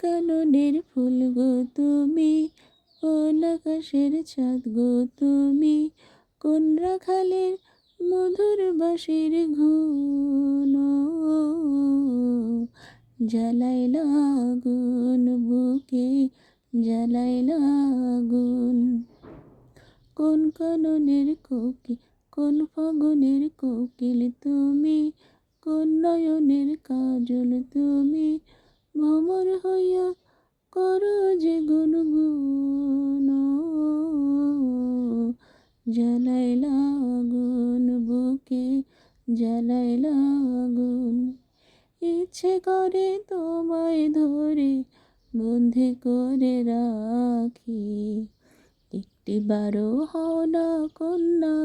কাননের ফুল গো তুমি কোন আকাশের চাঁদ গো তুমি, কোন রাখালের মধুর বাঁশির ঘুন জ্বালাইলা আগুন বুকে জ্বালাইলা আগুন কোন কাননের কোকিল, কোন ফাগুনের কোকিল তুমি, কোন নয়নের কাজল তুমি ভ্রমর হইয়া কর যে গুনগুন জ্বালাইলা আগুন বুকে জ্বালাইলা আগুন ইচ্ছে করে তোমায় ধরে, বন্ধে করে রাখি। একটি বারো হও না কন্যা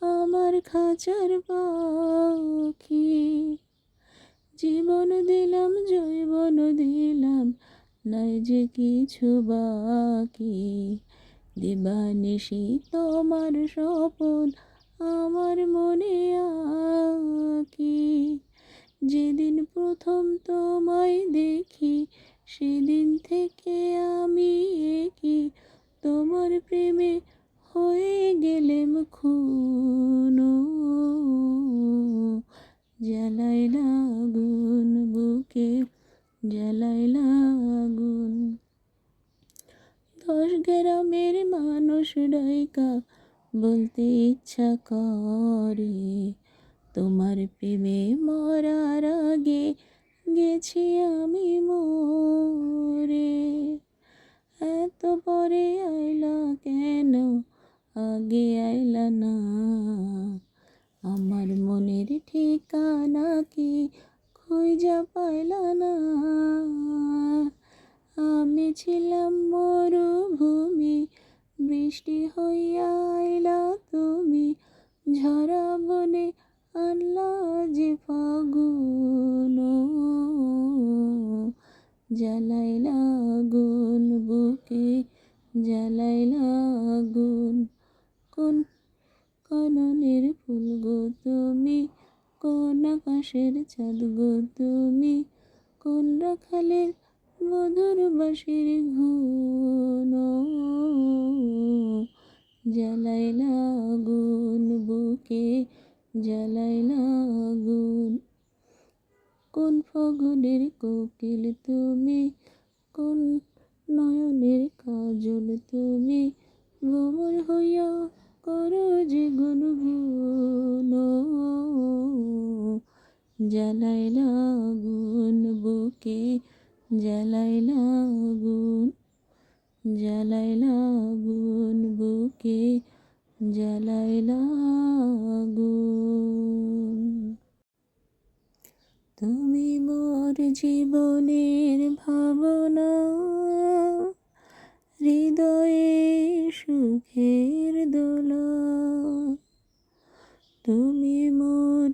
আমার খাঁচার পাখি। জীবন দিলাম জৈবন দিলাম, নাই যে কিছু বাকি। দিবানিশি তোমার স্বপন, আমার মনে আকি। যেদিন প্রথম তোমায় দেখি, সেদিন থেকে আমি কি তোমার প্রেমে হয়ে গেলেম খুন জ্বালাইলা লাগুন বুকে, জ্বালাই লাগুন। দশ গ্রামের মানুষ ডাইকা বলতে ইচ্ছা করে, তোমার প্রেমে মরার আগে গেছি আমি পাইলা না আমি ছিলাম মরুভূমি, বৃষ্টি হইয়া আইলা তুমি, ঝরা বনে আনলা যে ফাগুন। জ্বালাইলা আগুন বুকে, জ্বালাইলা আগুন কোন কাননের ফুল গো তুমি কোন আকাশের চাঁদ গো তুমি? কোন রাখালের মধুর বাঁশির ঘুন জ্বালাইলা আগুন বুকে জ্বালাইলা আগুন কোন ফগুনের কোকিল তুমি? কোন নয়নের কাজল তুমি? ভ্রমর হইয়া করো যে গুনগুন জ্বালাইলা আগুন বুকে, জ্বালাইলা আগুন জ্বালাইলা আগুন বুকে, জ্বালাইলা আগুন তুমি মোর জীবনের ভাবনা, হৃদয়ে সুখের দোলা তুমি মোর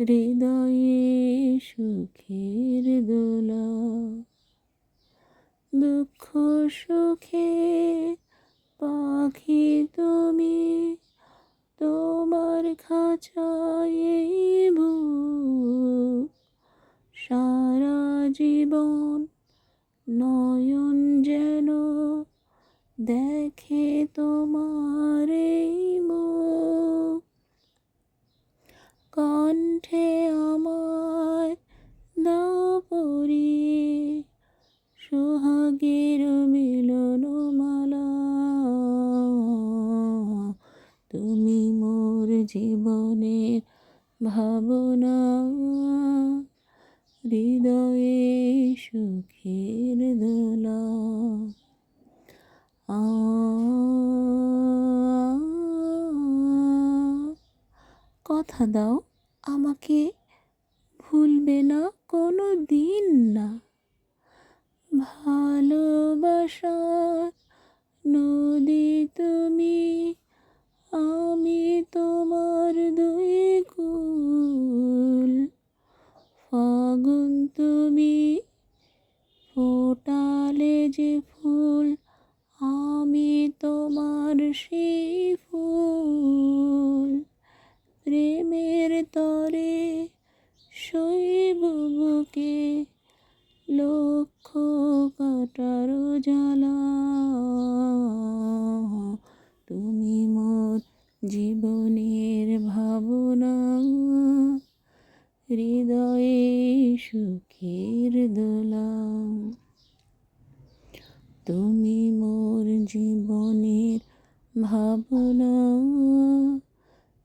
হৃদয়ে সুখের দোলা, দুঃখ সুখে পাখি তুমি, তোমার খাঁচায় সারা জীবন নয়ন যেন দেখে তোমার এই কণ্ঠে আমার দাও পরিয়ে সোহাগের মিলন মালা, তুমি মোর জীবনের ভাবনা। হৃদয়ে সুখের দোলা। কথা দাও। আমাকে ভুলবে না কোনো দিন না। ভালোবাসা আশার নদী তুমি, আমি তোমার দুই কুল। ফাগুন তুমি, ফোটালে যে ফুল, আমি তোমার সেই ফুল। প্রেমের তরে শৈব বুকে লক্ষ কাটার জ্বালা। তুমি মোর জীবনের ভাবনা, হৃদয়ে সুখের দোলা। তুমি মোর জীবনের ভাবনা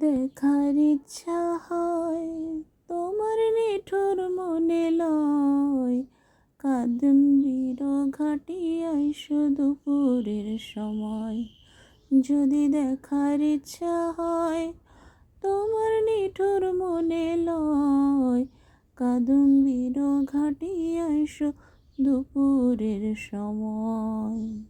দেখার ইচ্ছা হয়, তোমার নিঠুর মনে লয়। কাদম্বির ঘাটিয়ায় দুপুরের সময়। যদি দেখার ইচ্ছা হয়, তোমার নিঠুর মনে লয়। কাদম্বির ঘাটিয়ায় দুপুরের সময়।